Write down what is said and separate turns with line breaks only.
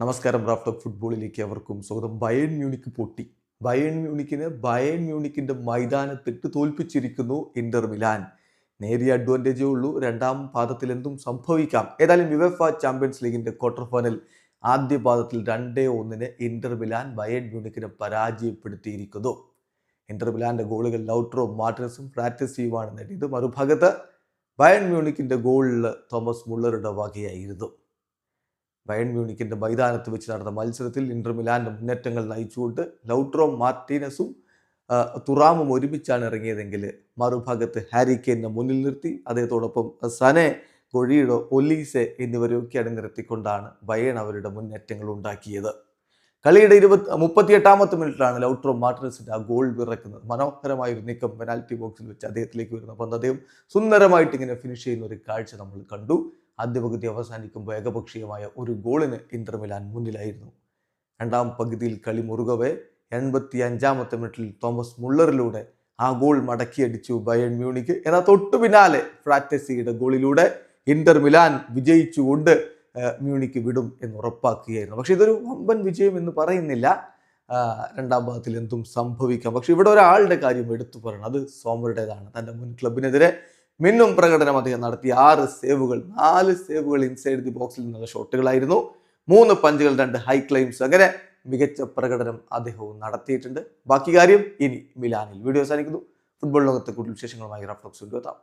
നമസ്കാരം റാഫ്റ്റർ ഫുട്ബോളിലേക്ക് അവർക്കും സ്വാഗതം. ബയൺ മ്യൂണിക്ക് പൊട്ടി. ബയൺ മ്യൂണിക്കിന് ബയൺ മ്യൂണിക്കിന്റെ മൈതാനത്തിട്ട് തോൽപ്പിച്ചിരിക്കുന്നു ഇന്റർ മിലാൻ. നേരിയ അഡ്വാന്റേജേ ഉള്ളൂ. രണ്ടാം പാദത്തിൽ എന്തും സംഭവിക്കാം. ഏതായാലും യുവഫ ചാമ്പ്യൻസ് ലീഗിന്റെ ക്വാർട്ടർ ഫൈനൽ ആദ്യ പാദത്തിൽ രണ്ടേ ഒന്നിന് ഇന്റർ മിലാൻ ബയൺ മ്യൂണിക്കിനെ പരാജയപ്പെടുത്തിയിരിക്കുന്നു. ഇന്റർ മിലാന്റെ ഗോളുകൾ ലൗട്രോ മാർട്ടിനസും ചെയ്യുവാണ് നേടിയത്. മറുഭാഗത്ത് ബയൺ മ്യൂണിക്കിന്റെ ഗോളിൽ തോമസ് മുള്ളറുടെ വകയായിരുന്നു. ബയൺ മ്യൂണിക്കിന്റെ മൈതാനത്ത് വെച്ച് നടന്ന മത്സരത്തിൽ ഇന്റർ മിലാന്റെ മുന്നേറ്റങ്ങൾ നയിച്ചുകൊണ്ട് ലൗട്രോ മാർട്ടീനസും തുറാമും ഒരുമിച്ചാണ് ഇറങ്ങിയതെങ്കിൽ മറുഭാഗത്ത് ഹാരി കെയിനെ മുന്നിൽ നിർത്തി അദ്ദേഹത്തോടൊപ്പം സനെ ഗൊഴിയുടെ ഒലീസെ എന്നിവരെയൊക്കെ അണിനിരത്തിക്കൊണ്ടാണ് ബയൺ അവരുടെ മുന്നേറ്റങ്ങൾ ഉണ്ടാക്കിയത്. കളിയുടെ ഇരുപത്തി മുപ്പത്തിയെട്ടാമത്തെ മിനിറ്റിലാണ് ലൗട്രോ മാർട്ടിനസിന്റെ ആ ഗോൾ വിറക്കുന്നത്. മനോഹരമായ ഒരു നീക്കം പെനാൽറ്റി ബോക്സിൽ വെച്ച് അദ്ദേഹത്തിലേക്ക് വരുന്ന പന്ത് അദ്ദേഹം സുന്ദരമായിട്ട് ഇങ്ങനെ ഫിനിഷ് ചെയ്യുന്ന ഒരു കാഴ്ച നമ്മൾ കണ്ടു. ആദ്യ പകുതി അവസാനിക്കുമ്പോൾ ഏകപക്ഷീയമായ ഒരു ഗോളിന് ഇന്റർ മിലാൻ മുന്നിലായിരുന്നു. രണ്ടാം പകുതിയിൽ കളി മുറുകവെ എൺപത്തി അഞ്ചാമത്തെ മിനിറ്റിൽ തോമസ് മുള്ളറിലൂടെ ആ ഗോൾ മടക്കിയടിച്ചു ബയൺ മ്യൂണിക്ക്. എന്നാൽ തൊട്ടു പിന്നാലെ ഫ്രാറ്റസിയുടെ ഗോളിലൂടെ ഇന്റർ മിലാൻ വിജയിച്ചുകൊണ്ട് മ്യൂണിക്ക് വിടും എന്ന് ഉറപ്പാക്കുകയായിരുന്നു. പക്ഷെ ഇതൊരു വമ്പൻ വിജയം എന്ന് പറയുന്നില്ല. രണ്ടാം ഭാഗത്തിൽ എന്തും സംഭവിക്കാം. പക്ഷെ ഇവിടെ ഒരാളുടെ കാര്യം എടുത്തു പറയണം. അത് സോമറുടേതാണ്. തന്റെ മുൻ ക്ലബിനെതിരെ മിന്നും പ്രകടനം അദ്ദേഹം നടത്തി. ആറ് സേവുകൾ നാല് സേവുകൾ ഇൻസൈഡ് ദി ബോക്സിൽ നിന്നുള്ള ഷോട്ടുകളായിരുന്നു മൂന്ന് പഞ്ചുകൾ രണ്ട് ഹൈ ക്ലൈംസ് അങ്ങനെ മികച്ച പ്രകടനം അദ്ദേഹവും നടത്തിയിട്ടുണ്ട്. ബാക്കി കാര്യം ഇനി മിലാനിൽ. വീഡിയോ അവസാനിക്കുന്നു. ഫുട്ബോൾ ലോകത്തെ കൂടുതൽ വിശേഷങ്ങളുമായി റഫ്ലക്സ് കൊണ്ടുവെത്താം.